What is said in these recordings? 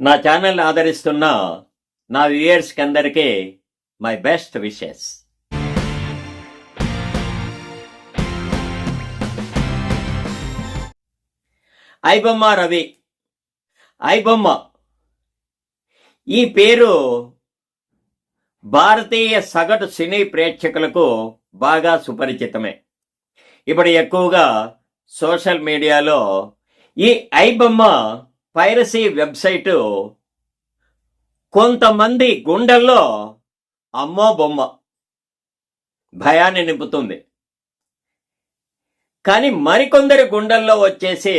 నా ఛానల్ ఆదరిస్తున్న నా వ్యూయర్స్కి అందరికీ my best wishes. IBomma Ravi. IBomma. ఈ పేరు భారతీయ సగటు సినీ ప్రేక్షకులకు బాగా సుపరిచితమే. ఇప్పుడు ఎక్కువగా సోషల్ మీడియాలో ఈ ఐబొమ్మ పైరసీ వెబ్సైటు. కొంతమంది గుండెల్లో అమ్మో బొమ్మ భయాన్ని నింపుతుంది. కానీ మరికొందరి గుండెల్లో వచ్చేసి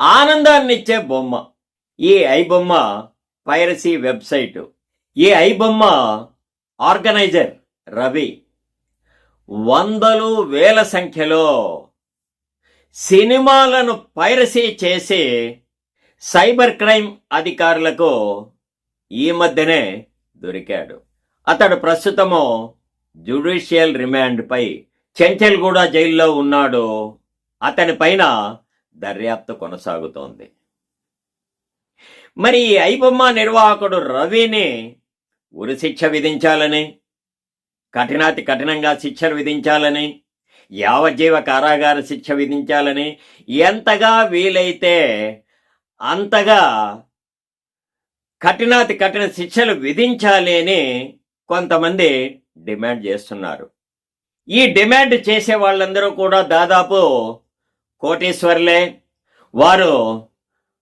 ఆనందాన్నిచ్చే బొమ్మ. ఈ ఐబొమ్మ పైరసీ వెబ్సైటు. ఈ ఐబొమ్మ ఆర్గనైజర్ రవి. వందలు వేల సంఖ్యలో సినిమాలను పైరసీ చేసే సైబర్ క్రైమ్ అధికారులకు ఈ మధ్యనే దొరికాడు. అతడు ప్రస్తుతము జ్యుడిషియల్ రిమాండ్పై చెంచల్గూడ జైల్లో ఉన్నాడు. అతని పైన దర్యాప్తు కొనసాగుతోంది. మరి ఈ ఐబొమ్మ నిర్వాహకుడు రవిని ఉరిశిక్ష విధించాలని కఠినాతి కఠినంగా శిక్షలు విధించాలని యావజ్జీవ కారాగార శిక్ష విధించాలని ఎంతగా వీలైతే అంతగా కఠినాతి కఠిన శిక్షలు విధించాలి అని కొంతమంది డిమాండ్ చేస్తున్నారు. ఈ డిమాండ్ చేసే వాళ్ళందరూ కూడా దాదాపు కోటీశ్వర్లే. వారు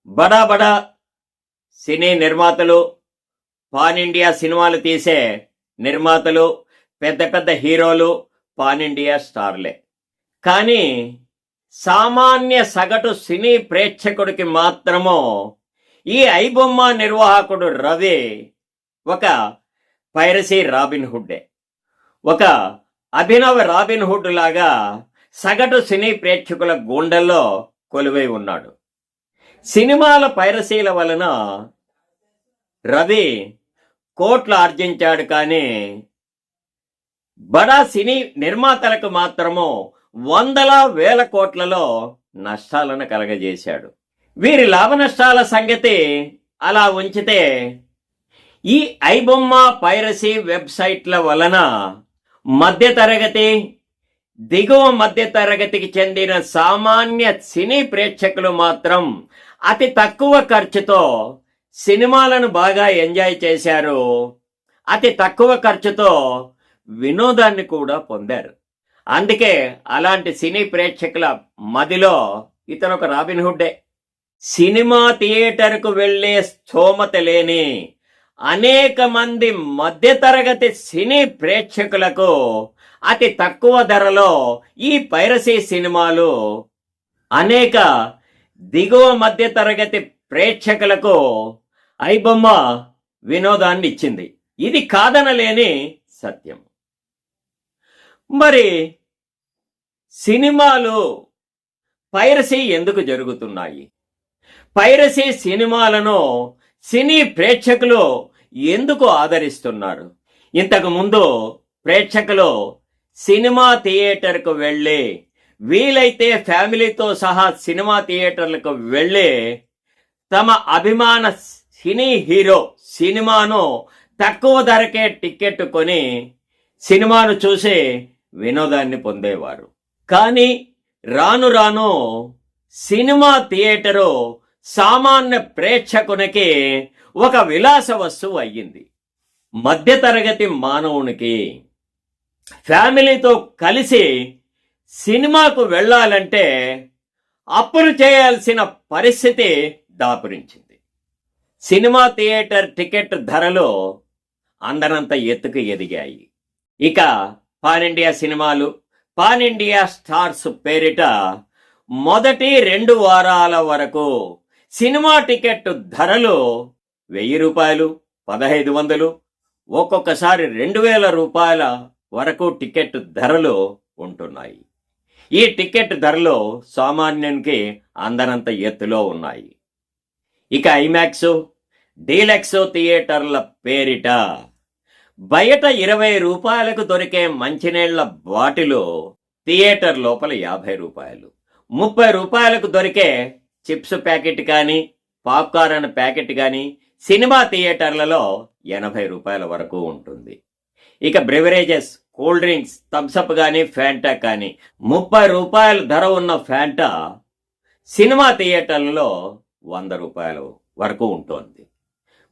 బడా బడా సినీ నిర్మాతలు పాన్ ఇండియా సినిమాలు తీసే నిర్మాతలు పెద్ద పెద్ద హీరోలు పాన్ ఇండియా స్టార్లే. కానీ సామాన్య సగటు సినీ ప్రేక్షకుడికి మాత్రము ఈ ఐబొమ్మ నిర్వాహకుడు రవి ఒక పైరసీ రాబిన్ హుడ్డే. ఒక అభినవ రాబిన్ హుడ్ లాగా సగటు సినీ ప్రేక్షకుల గుండెల్లో కొలువై ఉన్నాడు. సినిమాల పైరసీల వలన రవి కోట్లు ఆర్జించాడు కానీ బడా సినీ నిర్మాతలకు మాత్రము వందల వేల కోట్లలో నష్టాలను కలగజేశాడు. వీరి లాభ నష్టాల సంగతి అలా ఉంచితే ఈ ఐబొమ్మ పైరసీ వెబ్సైట్ల వలన మధ్యతరగతి దిగువ మధ్యతరగతికి చెందిన సామాన్య సినీ ప్రేక్షకులు మాత్రం అతి తక్కువ ఖర్చుతో సినిమాలను బాగా ఎంజాయ్ చేశారు. అతి తక్కువ ఖర్చుతో వినోదాన్ని కూడా పొందారు. అందుకే అలాంటి సినీ ప్రేక్షకుల మదిలో ఇతను ఒక రాబిన్హుడ్డే సినిమా థియేటర్కు వెళ్ళే స్థోమత లేని అనేక మంది మధ్యతరగతి సినీ ప్రేక్షకులకు అతి తక్కువ ధరలో ఈ పైరసీ సినిమాలు అనేక దిగువ మధ్యతరగతి ప్రేక్షకులకు ఐబొమ్మ వినోదాన్ని ఇచ్చింది ఇది కాదనలేని సత్యం. మరి సినిమాలు పైరసీ ఎందుకు జరుగుతున్నాయి? పైరసీ సినిమాలను సినీ ప్రేక్షకులు ఎందుకు ఆదరిస్తున్నారు? ఇంతకు ముందు ప్రేక్షకులు సినిమా థియేటర్కు వెళ్ళి వీలైతే ఫ్యామిలీతో సహా సినిమా థియేటర్లకు వెళ్ళి తమ అభిమాన సినీ హీరో సినిమాను తక్కువ ధరకే టికెట్ కొని సినిమాను చూసి వినోదాన్ని పొందేవారు. కానీ రాను రాను సినిమా థియేటరు సామాన్య ప్రేక్షకునికి ఒక విలాస వస్తువు అయ్యింది. మధ్యతరగతి మానవునికి ఫ్యామిలీతో కలిసి సినిమాకు వెళ్ళాలంటే అప్పులు చేయాల్సిన పరిస్థితి దాపురించింది. సినిమా థియేటర్ టికెట్ ధరలు అందనంత ఎత్తుకు ఎదిగాయి. ఇక పాన్ ఇండియా సినిమాలు పాన్ ఇండియా స్టార్స్ పేరిట మొదటి రెండు వారాల వరకు సినిమా టికెట్ ధరలు వెయ్యి రూపాయలు పదహైదు వందలు ఒక్కొక్కసారి రెండు వేల రూపాయల వరకు టికెట్ ధరలు ఉంటున్నాయి. ఈ టికెట్ ధరలు సామాన్యునికి అందనంత ఎత్తులో ఉన్నాయి. ఇక ఐమాక్స్ డీలక్స్ థియేటర్ల పేరిట బయట ఇరవై రూపాయలకు దొరికే మంచినీళ్ళ బాటిలు థియేటర్ లోపల యాభై రూపాయలు. ముప్పై రూపాయలకు దొరికే చిప్స్ ప్యాకెట్ కానీ పాప్కార్న్ ప్యాకెట్ కానీ సినిమా థియేటర్లలో ఎనభై రూపాయల వరకు ఉంటుంది. ఇక beverages cool drinks Thums Up కానీ ఫ్యాంటా కానీ ముప్పై రూపాయల ధర ఉన్న ఫ్యాంటా సినిమా థియేటర్లలో వంద రూపాయల వరకు ఉంటుంది.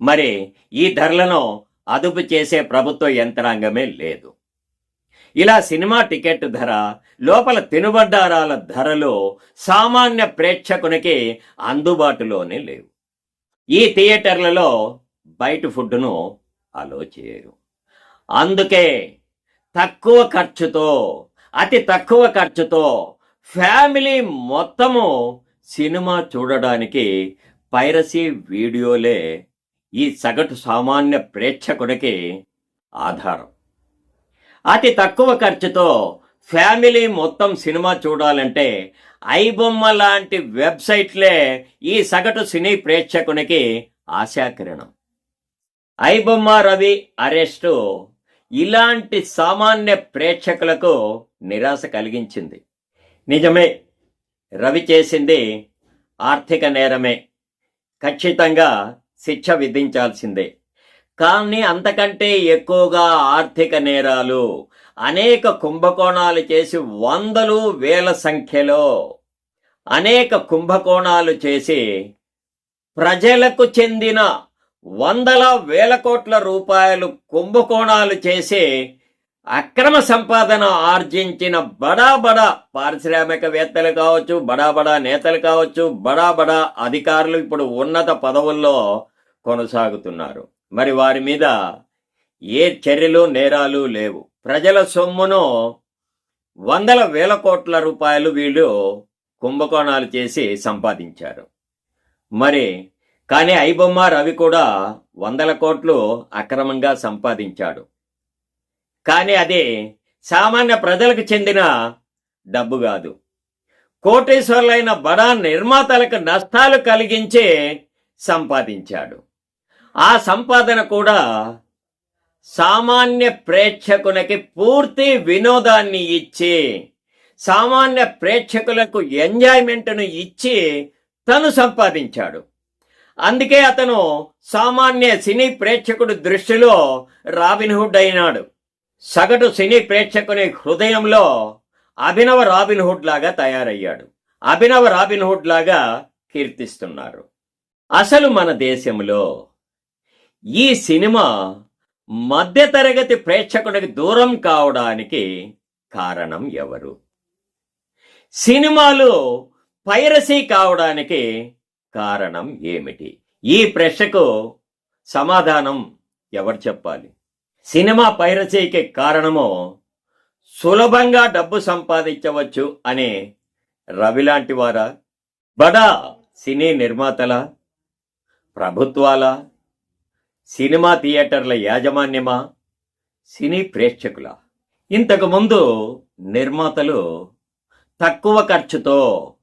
మరి ఈ ధరలను అదుపు చేసే ప్రభుత్వ యంత్రాంగమే లేదు. ఇలా సినిమా టికెట్ ధర లోపల తినుబండారాల ధరలు సామాన్య ప్రేక్షకునికి అందుబాటులోనే లేవు. ఈ థియేటర్లలో బయట ఫుడ్ను అలో చేయరు. అందుకే తక్కువ ఖర్చుతో అతి తక్కువ ఖర్చుతో ఫ్యామిలీ మొత్తము సినిమా చూడడానికి పైరసీ వీడియోలే ఈ సగటు సామాన్య ప్రేక్షకుడికి ఆధారం. అతి తక్కువ ఖర్చుతో ఫ్యామిలీ మొత్తం సినిమా చూడాలంటే ఐబొమ్మ లాంటి వెబ్సైట్లే ఈ సగటు సినీ ప్రేక్షకునికి ఆశాకిరణం. ఐబొమ్మ రవి అరెస్టు ఇలాంటి సామాన్య ప్రేక్షకులకు నిరాశ కలిగించింది. నిజమే రవి చేసింది ఆర్థిక నేరమే. ఖచ్చితంగా శిక్ష విధించాల్సిందే. కానీ అంతకంటే ఎక్కువగా ఆర్థిక నేరాలు అనేక కుంభకోణాలు చేసి వందలు వేల సంఖ్యలో అనేక కుంభకోణాలు చేసి ప్రజలకు చెందిన వందల వేల కోట్ల రూపాయలు కుంభకోణాలు చేసి అక్రమ సంపాదన ఆర్జించిన బడా బడా పారిశ్రామికవేత్తలు కావచ్చు బడా బడా నేతలు కావచ్చు బడా బడా అధికారులు ఇప్పుడు ఉన్నత పదవుల్లో కొనసాగుతున్నారు. మరి వారి మీద ఏ చర్యలు నేరాలు లేవు. ప్రజల సొమ్మును వందల వేల కోట్ల రూపాయలు వీళ్ళు కుంభకోణాలు చేసి సంపాదించారు. మరి కానీ ఐబొమ్మ రవి కూడా వందల కోట్లు అక్రమంగా సంపాదించాడు. కానీ అది సామాన్య ప్రజలకు చెందిన డబ్బు కాదు. కోటేశ్వర్లైన బడా నిర్మాతలకు నష్టాలు కలిగించే సంపాదించాడు. ఆ సంపాదన కూడా సామాన్య ప్రేక్షకునికి పూర్తి వినోదాన్ని ఇచ్చి సామాన్య ప్రేక్షకులకు ఎంజాయ్మెంట్ను ఇచ్చి తను సంపాదించాడు. అందుకే అతను సామాన్య సినీ ప్రేక్షకుడి దృష్టిలో రాబిన్హుడ్ అయినాడు. సగటు సినీ ప్రేక్షకుని హృదయంలో అభినవ రాబిన్హుడ్ లాగా తయారయ్యాడు. అభినవ రాబిన్హుడ్ లాగా కీర్తిస్తున్నారు. అసలు మన దేశంలో ఈ సినిమా మధ్యతరగతి ప్రేక్షకునికి దూరం కావడానికి కారణం ఎవరు? సినిమాలు పైరసీ కావడానికి కారణం ఏమిటి? ఈ ప్రశ్నకు సమాధానం ఎవరు చెప్పాలి? సినిమా పైరసీకి కారణము సులభంగా డబ్బు సంపాదించవచ్చు అనే రవిలాంటి వారా? బడా సినీ నిర్మాతల? ప్రభుత్వాల? సినిమా థియేటర్ల యాజమాన్యమా? సినీ ప్రేక్షకుల? ఇంతకుముందు నిర్మాతలు తక్కువ ఖర్చుతో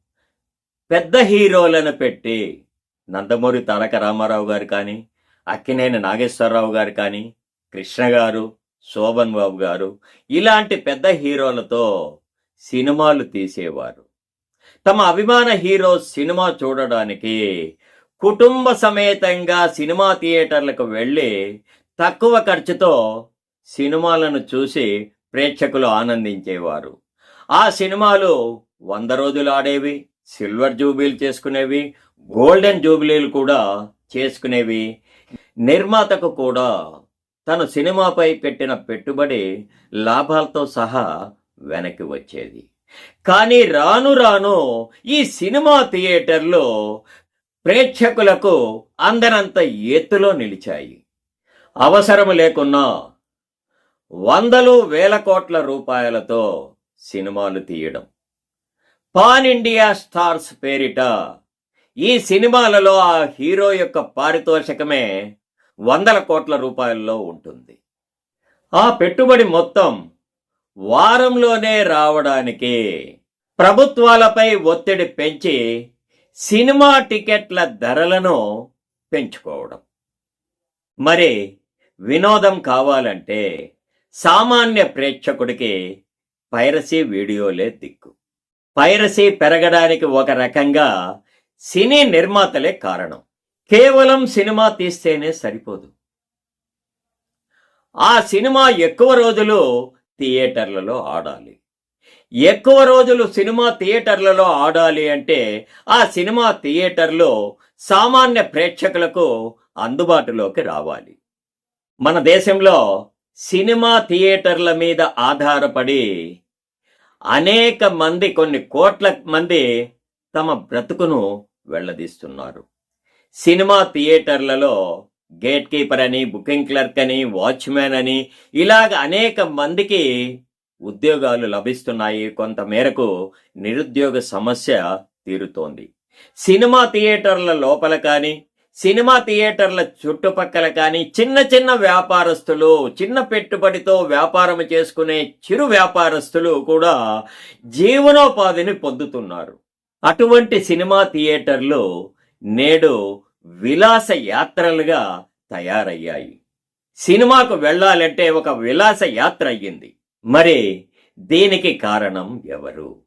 పెద్ద హీరోలను పెట్టి నందమూరి తారక రామారావు గారు కానీ అక్కినేని నాగేశ్వరరావు గారు కానీ కృష్ణ గారు శోభన్ బాబు గారు ఇలాంటి పెద్ద హీరోలతో సినిమాలు తీసేవారు. తమ అభిమాన హీరో సినిమా చూడడానికి కుటుంబ సమేతంగా సినిమా థియేటర్లకు వెళ్ళి తక్కువ ఖర్చుతో సినిమాలను చూసి ప్రేక్షకులు ఆనందించేవారు. ఆ సినిమాలు వంద రోజులు ఆడేవి సిల్వర్ జూబిలీలు చేసుకునేవి గోల్డెన్ జూబిలీలు కూడా చేసుకునేవి. నిర్మాతకు కూడా తను సినిమాపై పెట్టిన పెట్టుబడి లాభాలతో సహా వెనక్కి వచ్చేది. కానీ రాను రాను ఈ సినిమా థియేటర్లో ప్రేక్షకులకు అందనంత ఎత్తులో నిలిచాయి. అవసరం లేకున్నా వందలు వేల కోట్ల రూపాయలతో సినిమాలు తీయడం. పాన్ ఇండియా స్టార్స్ పేరిట ఈ సినిమాలలో ఆ హీరో యొక్క పారితోషికమే వందల కోట్ల రూపాయల్లో ఉంటుంది. ఆ పెట్టుబడి మొత్తం వారంలోనే రావడానికి ప్రభుత్వాలపై ఒత్తిడి పెంచి సినిమా టికెట్ల ధరలను పెంచుకోవడం. మరి వినోదం కావాలంటే సామాన్య ప్రేక్షకుడికి పైరసీ వీడియోలే దిక్కు. పైరసీ పెరగడానికి ఒక రకంగా సినీ నిర్మాతలే కారణం. కేవలం సినిమా తీస్తేనే సరిపోదు. ఆ సినిమా ఎక్కువ రోజులు థియేటర్లలో ఆడాలి. ఎక్కువ రోజులు సినిమా థియేటర్లలో ఆడాలి అంటే ఆ సినిమా థియేటర్లో సామాన్య ప్రేక్షకులకు అందుబాటులోకి రావాలి. మన దేశంలో సినిమా థియేటర్ల మీద ఆధారపడి అనేక మంది కొన్ని కోట్ల మంది తమ బ్రతుకును వెళ్ళదీస్తున్నారు సినిమా థియేటర్లలో గేట్ కీపర్ అని బుకింగ్ క్లర్క్ అని వాచ్మ్యాన్ అని ఇలాగ అనేక మందికి ఉద్యోగాలు లభిస్తున్నాయి. కొంత మేరకు నిరుద్యోగ సమస్య తీరుతోంది. సినిమా థియేటర్ల లోపల కానీ సినిమా థియేటర్ల చుట్టుపక్కల కానీ చిన్న చిన్న వ్యాపారస్తులు చిన్న పెట్టుబడితో వ్యాపారం చేసుకునే చిరు వ్యాపారస్తులు కూడా జీవనోపాధిని పొందుతున్నారు. అటువంటి సినిమా థియేటర్లు నేడు విలాస యాత్రలుగా తయారయ్యాయి. సినిమాకు వెళ్ళాలంటే ఒక విలాస యాత్ర అయ్యింది. మరి దీనికి కారణం ఎవరు?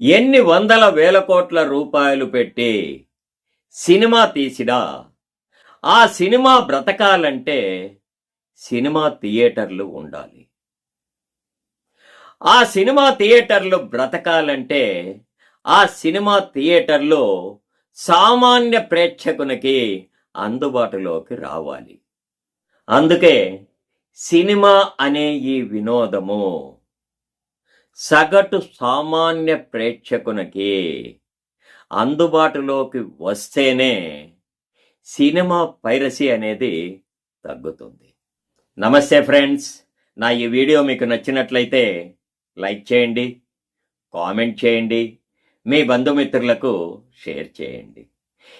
ఎన్ని వందల వేల కోట్ల రూపాయలు పెట్టి సినిమా తీసినా ఆ సినిమా బ్రతకాలంటే సినిమా థియేటర్లు ఉండాలి. ఆ సినిమా థియేటర్లు బ్రతకాలంటే ఆ సినిమా థియేటర్లు సామాన్య ప్రేక్షకునికి అందుబాటులోకి రావాలి. అందుకే సినిమా అనే ఈ వినోదము సగటు సామాన్య ప్రేక్షకునికి అందుబాటులోకి వస్తేనే సినిమా పైరసీ అనేది తగ్గుతుంది. నమస్తే ఫ్రెండ్స్ నా ఈ వీడియో మీకు నచ్చినట్లయితే లైక్ చేయండి కామెంట్ చేయండి మీ బంధుమిత్రులకు షేర్ చేయండి.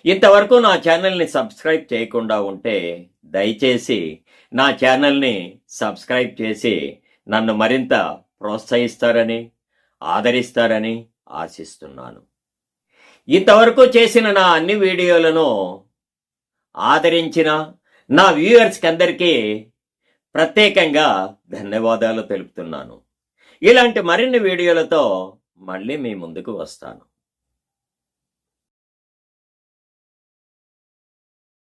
ఇంతవరకు నా ఛానల్ని సబ్స్క్రైబ్ చేయకుండా ఉంటే దయచేసి నా ఛానల్ని సబ్స్క్రైబ్ చేసి నన్ను మరింత ప్రోత్సహిస్తారని ఆదరిస్తారని ఆశిస్తున్నాను. ఇంతవరకు చేసిన నా అన్ని వీడియోలను ఆదరించిన నా వ్యూయర్స్కి అందరికీ ప్రత్యేకంగా ధన్యవాదాలు తెలుపుతున్నాను. ఇలాంటి మరిన్ని వీడియోలతో మళ్ళీ మీ ముందుకు వస్తాను.